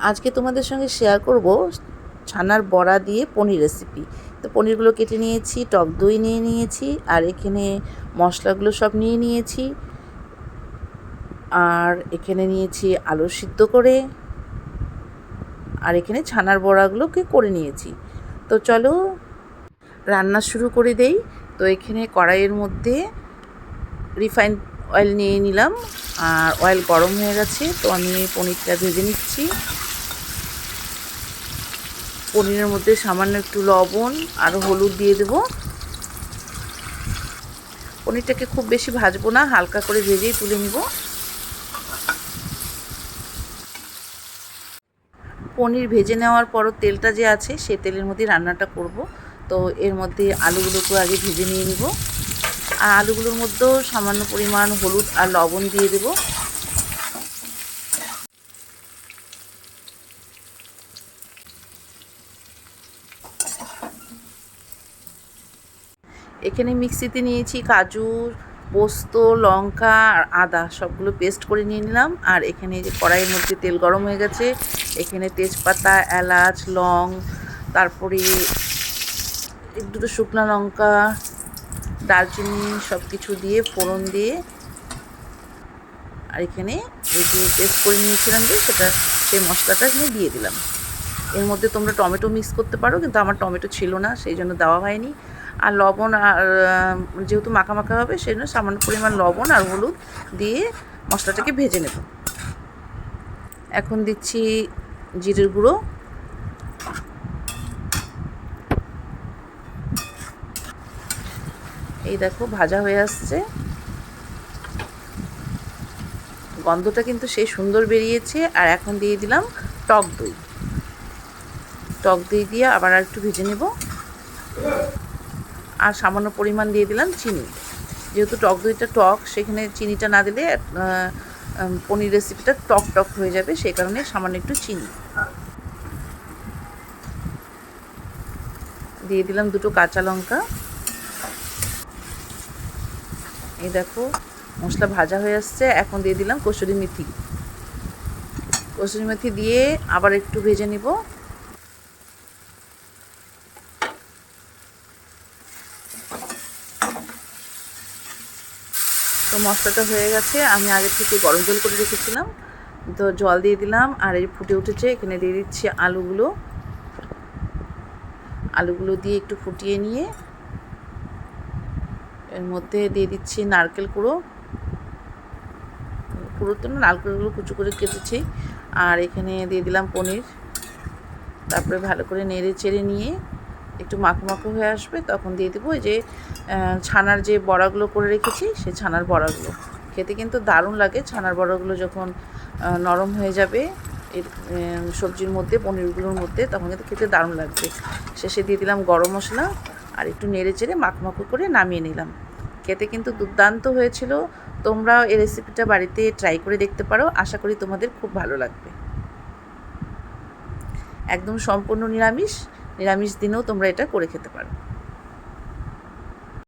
আজকে তোমাদের সঙ্গে শেয়ার করব ছানার বড়া দিয়ে পনির রেসিপি তো পনিরগুলো কেটে নিয়েছি, টক দই নিয়ে নিয়েছি, আর এখানে মশলাগুলো সব নিয়ে নিয়েছি। আর এখানে নিয়েছি আলু সিদ্ধ করে, আর এখানে ছানার বড়াগুলোকে করে নিয়েছি। তো চলো রান্না শুরু করে দেই। তো এখানে কড়াইয়ের মধ্যে রিফাইন অয়েল নিয়ে নিলাম। আর অয়েল গরম হয়ে গেছে, তো আমি পনিরটা ভেজে নিচ্ছি। পনিরের মধ্যে সামান্য একটু লবণ আর হলুদ দিয়ে দেব। পনিরটাকে খুব বেশি ভাজবো না, হালকা করে ভেজেই তুলে নিব। পনির ভেজে নেওয়ার পরও তেলটা যে আছে, সে তেলের মধ্যে রান্নাটা করব। তো এর মধ্যে আলুগুলোকে আগে ভেজে নিয়ে নিব। আর আলুগুলোর মধ্যেও সামান্য পরিমাণ হলুদ আর লবণ দিয়ে দেব। এখানে মিক্সিতে নিয়েছি কাজু, পোস্ত, লঙ্কা আর আদা, সবগুলো পেস্ট করে নিয়ে নিলাম। আর এখানে যে কড়াইয়ের মধ্যে তেল গরম হয়ে গেছে, এখানে তেজপাতা, এলাচ, লং, তারপরে দুটো শুকনো লঙ্কা দারচিনি সব কিছু দিয়ে, ফোড়ন দিয়ে। আর এখানে এই যে পেস্ট করে নিয়েছিলাম যে, সেটা সেই মশলাটা এখানে দিয়ে দিলাম। এর মধ্যে তোমরা টমেটো মিক্স করতে পারো, কিন্তু আমার টমেটো ছিল না, সেই জন্য দেওয়া হয়নি। আর লবণ আর যেহেতু মাখা মাখা হবে, সেই জন্য সামান্য পরিমাণ লবণ আর হলুদ দিয়ে মশলাটাকে ভেজে নেব। এখন দিচ্ছি জিরের গুঁড়ো। এই দেখো, ভাজা হয়ে আসছে। গন্ধটা কিন্তু সেই সুন্দর বেরিয়েছে। আর এখন দিয়ে দিলাম টক দই। টক দই দিয়ে আবার একটু ভেজে নেব। আর সামান্য পরিমাণ দিয়ে দিলাম চিনি। যেহেতু টক দইটা টক, সেখানে চিনিটা না দিলে পনির রেসিপিটা টক টক হয়ে যাবে। সেই কারণে সামান্য একটু চিনি। দিয়ে দিলাম দুটো কাঁচা লঙ্কা। এই দেখো, মশলা ভাজা হয়ে আসছে। এখন দিয়ে দিলাম কসুরি মেথি। কসুরি মেথি দিয়ে আবার একটু ভেজে নিব। তো মশলাটা হয়ে গেছে। আমি আগে থেকে গরম জল করে রেখেছিলাম। তো জল দিয়ে দিলাম আর এই ফুটে উঠেছে। এখানে দিয়ে দিচ্ছি আলুগুলো। আলুগুলো দিয়ে একটু ফুটিয়ে নিয়ে এর মধ্যে দিয়ে দিচ্ছি নারকেল কুড়ো। কুড়ো তো না নারকেলগুলো কুচু করে কেটেছি। আর এখানে দিয়ে দিলাম পনির। তারপরে ভালো করে নেড়ে চেড়ে নিয়ে একটু মাখো মাখো হয়ে আসবে, তখন দিয়ে দেবো যে ছানার যে বড়াগুলো করে রেখেছি, সেই ছানার বড়াগুলো। খেতে কিন্তু দারুণ লাগে, ছানার বড়াগুলো যখন নরম হয়ে যাবে, এর সবজির মধ্যে, পনিরগুলোর মধ্যে, তখন কিন্তু খেতে দারুণ লাগবে। শেষে দিয়ে দিলাম গরম মশলা, আর একটু নেড়ে চেড়ে মাখমাখো করে নামিয়ে নিলাম। খেতে কিন্তু দুর্দান্ত হয়েছিল। তোমরাও এই রেসিপিটা বাড়িতে ট্রাই করে দেখতে পারো। আশা করি তোমাদের খুব ভালো লাগবে। একদম সম্পূর্ণ নিরামিষ। নিরামিষ দিনেও তোমরা এটা করে খেতে পারো।